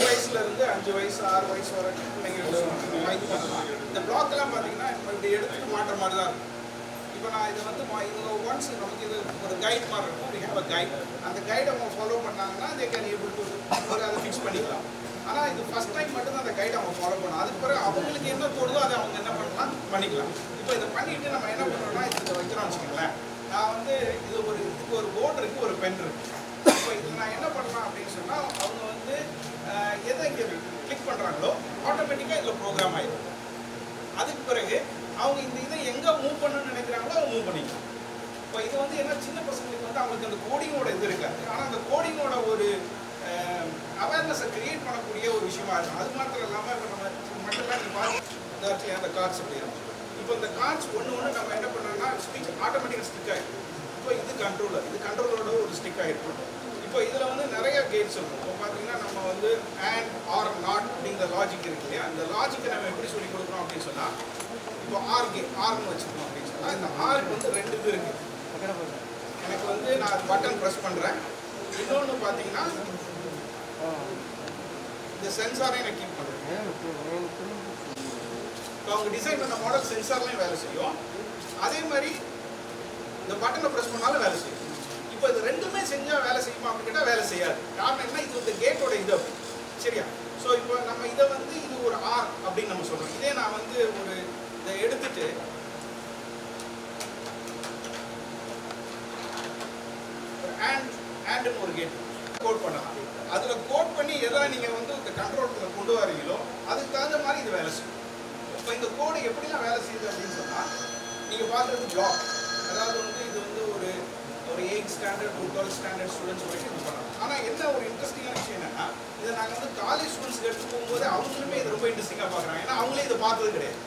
வயசுல இருந்து அஞ்சு வயசு ஆறு வயசு வரைக்கும் பிள்ளைங்களுக்கு இது பண்ணலாம் இந்த பிளாக் பார்த்தீங்கன்னா இப்போ இப்படி எடுத்துட்டு மாட்டுற மாதிரி தான் இருக்கும். இப்போ நான் இதை வந்து மா- இது ஒன்ஸ் நமக்கு இது ஒரு கைட் மாதிரி இருக்கும். We have a கைட் அந்த கைடை அவங்க ஃபாலோ பண்ணாங்கன்னா they can able to ஒரு அதை ஃபிக்ஸ் பண்ணிக்கலாம். ஆனால் இது ஃபர்ஸ்ட் டைம் மட்டும் அந்த கைடை அவங்க ஃபாலோ பண்ணலாம் அதுக்கு பிறகு அவங்களுக்கு என்ன தோணுதோ அதை அவங்க என்ன பண்ணலாம் பண்ணிக்கலாம். இப்போ இதை பண்ணிட்டு நம்ம என்ன பண்ணுறோம்னா இது வைக்கிறோம் வச்சுக்கோங்களேன். நான் வந்து இது ஒரு இதுக்கு ஒரு போர்டு இருக்குது ஒரு பென் இருக்குது இப்போ இதில் நான் என்ன பண்ணலாம் அப்படின்னு சொன்னால் அவங்க வந்து எதை இங்கே கிளிக் பண்ணுறாங்களோ ஆட்டோமேட்டிக்காக இதில் ப்ரோக்ராம் ஆயிடும். அதுக்கு பிறகு அவங்க இந்த இதை எங்கே மூவ் பண்ணணும்னு நினைக்கிறாங்களோ அவங்க மூவ் பண்ணிக்கலாம். இப்போ இது வந்து என்ன சின்ன பசங்களுக்கு வந்து அவங்களுக்கு அந்த கோடிங்கோட இது இருக்காது. ஆனால் அந்த கோடிங்கோட ஒரு அவேர்னஸை கிரியேட் பண்ணக்கூடிய ஒரு விஷயமா இருக்கும். அது மாத்திரம் இல்லாமல் இப்போ நம்ம மட்டும் தான் பார்த்து அந்த கார்ட்ஸ் அப்படி இருக்கும் இப்போ இந்த கார்ட்ஸ் ஒன்று ஒன்று நம்ம என்ன பண்ணோம்னா ஸ்டிக் ஆட்டோமேட்டிக் ஸ்டிக் ஆகிடும் இப்போ இது கண்ட்ரோலர் இது கண்ட்ரோலரோட ஒரு ஸ்டிக் ஆகிருக்கும் இப்போ இதில் வந்து நிறைய கேட்ஸ் இருக்கும். இப்போ பார்த்தீங்கன்னா நம்ம வந்து அண்ட் ஆர் நாட் அப்படிங்கிற லாஜிக் இருக்கு இல்லையா? அந்த லாஜிக்கை நம்ம எப்படி சொல்லி கொடுக்குறோம் அப்படின்னு சொன்னால் இப்போ ஆர் கே ஆர்னு வச்சுக்கணும் அப்படின்னு சொன்னால் இந்த ஆருக்கு வந்து ரெண்டு இது இருக்குது எனக்கு வந்து நான் பட்டன் ப்ரெஸ் பண்ணுறேன் இன்னொன்று பார்த்தீங்கன்னா இந்த சென்சாரை நான் கீப் பண்ணுறேன் அவங்க டிசைன் பண்ண மாடல் சென்சார்லையும் வேலை செய்யும். அதே மாதிரி இந்த பட்டனை ப்ரெஸ் பண்ணாலும் வேலை செய்யும். இப்போ இது ரெண்டுமே செஞ்சால் வேலை செய்யுமா அப்படின்னு கேட்டால் வேலை செய்யாது. காரணம் என்ன? இது இந்த கேட்டோட இது சரியா? ஸோ இப்போ நம்ம இதை வந்து இது ஒரு ஆர் அப்படின்னு நம்ம சொல்கிறோம் இதே நான் வந்து ஒரு இதை எடுத்துட்டு அண்ட் அண்டுன்னு ஒரு கேட் கோட் பண்ணலாம். அதில் கோட் பண்ணி எதை நீங்கள் வந்து இந்த கண்ட்ரோல் கொண்டு வரீங்களோ அதுக்கு தகுந்த மாதிரி இது வேலை செய்யும். இப்போ இந்த கோடு எப்படிலாம் வேலை செய்யுது அப்படின்னு சொன்னால் நீங்கள் பார்க்குறது பிளாக் அதாவது வந்து இது வந்து ஒரு ஒரு எயிட் ஸ்டாண்டர்ட் ஒரு டுவெல்த் ஸ்டாண்டர்ட் ஸ்டூடெண்ட்ஸ் வரைக்கும் இது பண்ணலாம். ஆனால் என்ன ஒரு இன்ட்ரெஸ்டிங்கான விஷயம் என்னன்னா இதை நாங்கள் வந்து காலேஜ் ஸ்டூடெண்ட்ஸ்க்கு எடுத்து போகும்போது அவங்களுமே இது ரொம்ப இன்ட்ரெஸ்டிங்காக பார்க்குறாங்க ஏன்னா அவங்களே இதை பார்த்தது கிடையாது.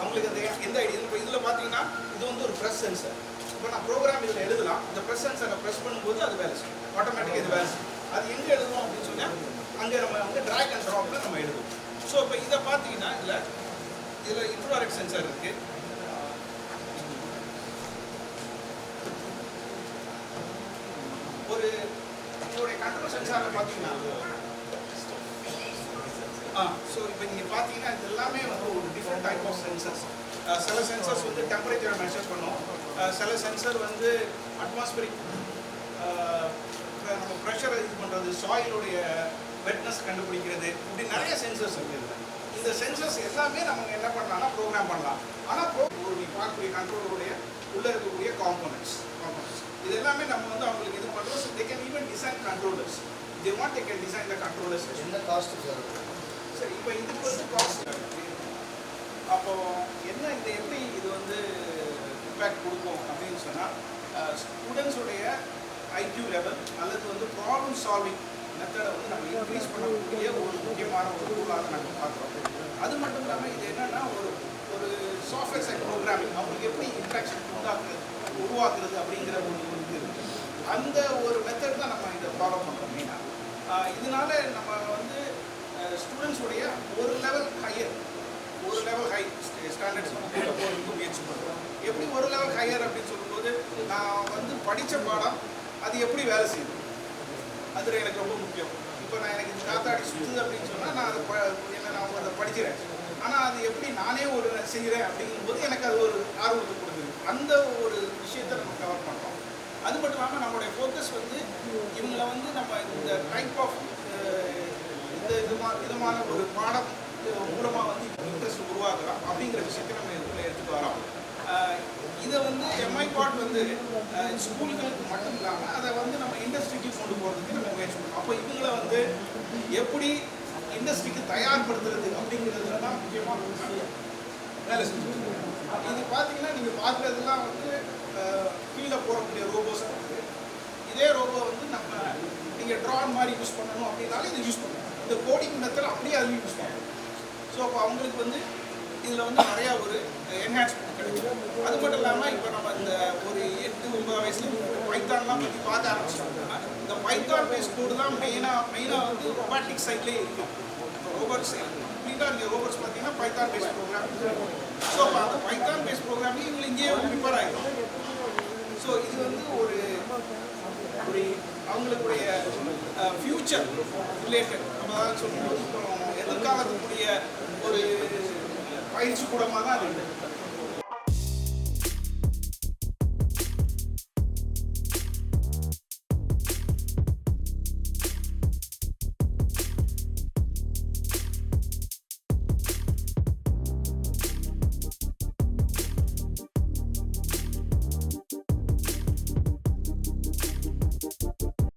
அவங்களுக்கு அந்த எந்த ஐடியா இப்போ இதில் பார்த்தீங்கன்னா இது வந்து ஒரு ப்ரெஸ் சென்சர் இப்போ நான் ப்ரோக்ராம் இதில் எழுதலாம். இந்த ப்ரெஸ் சென்சரை ப்ரெஸ் பண்ணும்போது அது வேலை செய்யும். ஆட்டோமேட்டிக்காக இது வேலை செய்யும். அது எங்கே எழுதுவோம் அப்படின்னு சொன்னால் அங்கே நம்ம வந்து ட்ராக் அண்ட் ட்ராப்பில் நம்ம எழுதுவோம் ஸோ இப்போ இதை பார்த்தீங்கன்னா இதில் இதில் இன்ஃப்ராரெட் சென்சார் இருக்குது ஒரு இதோடைய கண்ட்ரோல் சென்சாரில் பார்த்தீங்கன்னா ஆ ஸோ இப்போ நீங்கள் பார்த்தீங்கன்னா இது எல்லாமே வந்து ஒரு டிஃப்ரெண்ட் டைப் ஆஃப் சென்சர்ஸ் சில சென்சர்ஸ் வந்து டெம்பரேச்சரை மெஷர் பண்ணும். சில சென்சர் வந்து அட்மாஸ்பரிக் நம்ம ப்ரெஷரை இது பண்ணுறது சாயிலுடைய வெட்னஸ் கண்டுபிடிக்கிறது. இப்படி நிறைய சென்சர்ஸ் இருக்குது இந்த சென்சர்ஸ் எல்லாமே நம்ம என்ன பண்ணலாம்னா ப்ரோக்ராம் பண்ணலாம். ஆனால் ஒரு நீ பார்க்கக்கூடிய கண்ட்ரோலுடைய உள்ளே இருக்கக்கூடிய காம்போனன்ட்ஸ் காம்போனன்ட்ஸ் இது எல்லாமே நம்ம வந்து அவங்களுக்கு இது பண்ணுறோம் they can even design controllers they want they can design the controllers என்ன காஸ்ட் சார் சரி இப்போ இதுக்கு வந்து காஸ்ட் அப்போ என்ன இந்த எப்படி இது வந்து இம்பேக்ட் கொடுக்கும் அப்படின்னு சொன்னால் ஸ்டூடெண்ட்ஸுடைய ஐக்யூ லெவல் அல்லது வந்து ப்ராப்ளம் சால்விங் வந்து இன்க்ரீஸ் பண்ணக்கூடிய ஒரு முக்கியமான ஒரு டூலாக நாங்கள் பார்க்குறோம். அது மட்டும் இல்லாமல் இது என்னன்னா ஒரு ஒரு சாஃப்ட்வேர் சைட் ப்ரோக்ராமிங் அவங்களுக்கு எப்படி இன்ட்ராக்ஷன் உண்டாக்குறது உருவாக்குறது அப்படிங்கிற ஒரு இது. இருக்கு. அந்த ஒரு மெத்தட் தான் நம்ம இதை ஃபாலோ பண்ணுறோம் மெயினாக இதனால நம்ம வந்து ஸ்டூடெண்ட்ஸுடைய ஒரு லெவல் ஹையர் ஒரு லெவல் ஹை ஸ்டாண்டர்ட்ஸ் நம்ம கூட போகிறதுக்கு முயற்சி பண்ணுறோம் எப்படி ஒரு லெவல் ஹையர் அப்படின்னு சொல்லும்போது நான் வந்து படித்த பாடம் அது எப்படி வேலை செய்யுது அது எனக்கு ரொம்ப முக்கியம். இப்போ நான் எனக்கு இந்த காத்தாடி சுற்றுது அப்படின்னு சொன்னால் நான் அதை என்ன நான் அதை படிக்கிறேன். ஆனால் அது எப்படி நானே ஒரு செய்கிறேன் அப்படிங்கும்போது எனக்கு அது ஒரு ஆர்வத்தை கொடுக்குது. அந்த ஒரு விஷயத்தை நம்ம கவர் பண்ணுறோம் அது மட்டும் இல்லாமல் நம்மளுடைய ஃபோக்கஸ் வந்து இவங்களை வந்து நம்ம இந்த டைப் ஆஃப் இந்த இதுமா விதமான ஒரு பாடம் மூலமாக வந்து இன்ட்ரெஸ்ட் உருவாக்கலாம் அப்படிங்கிற விஷயத்தை நம்ம இதுக்குள்ள எடுத்துட்டு வரோம் அஹ் இதை வந்து எம்ஐ பாட் வந்து ஸ்கூல்களுக்கு மட்டும் இல்லாமல் அதை வந்து நம்ம இண்டஸ்ட்ரிக்கு கொண்டு போகிறதுக்கு நம்ம முயற்சி பண்ணோம் அப்போ இவங்களை வந்து எப்படி இண்டஸ்ட்ரிக்கு தயார்படுத்துறது அப்படிங்கிறதுல தான் முக்கியமாக வேலை செஞ்சுட்டு இது பார்த்தீங்கன்னா நீங்கள் பார்க்குறதுலாம் வந்து கீழே போடக்கூடிய ரோபோஸ் இருக்குது இதே ரோபோ வந்து நம்ம நீங்கள் ட்ரான் மாதிரி யூஸ் பண்ணணும் அப்படின்னாலும் இதை யூஸ் பண்ணணும் இந்த கோடிங் மெத்தட் அப்படியே அதுவும் யூஸ் பண்ணணும் ஸோ அப்போ அவங்களுக்கு வந்து இதில் வந்து நிறையா ஒரு என்ஹான்ஸ்மெண்ட் அது மட்டும் இல்லாமல் இப்போ நம்ம இந்த ஒரு எட்டு ஒன்பது வயசுல பைத்தான்லாம் பற்றி பார்க்க ஆரம்பிச்சிட்டோம்னா இந்த பைத்தான் பேஸ் கோடு தான் மெயினாக மெயினாக வந்து ரொபாட்டிக் சைட்லேயே இருக்கும் ரோபோட்ஸ் கம்ப்ளீட்டாக இங்கே ரோபோட்ஸ் பார்த்தீங்கன்னா பைத்தான் பேஸ் ப்ரோக்ராம் ஸோ அப்போ அந்த பைத்தான் பேஸ் ப்ரோக்ராமிங் இவங்க இங்கேயே ப்ரிப்பேர் ஆகிடும் ஸோ இது வந்து ஒரு அவங்களுக்குடைய ஃப்யூச்சர் ரிலேட்டட் நம்ம தான் சொல்லும்போது அப்புறம் எதிர்காலத்துக்குரிய ஒரு பயிற்சி கூடமாக தான் இருக்குது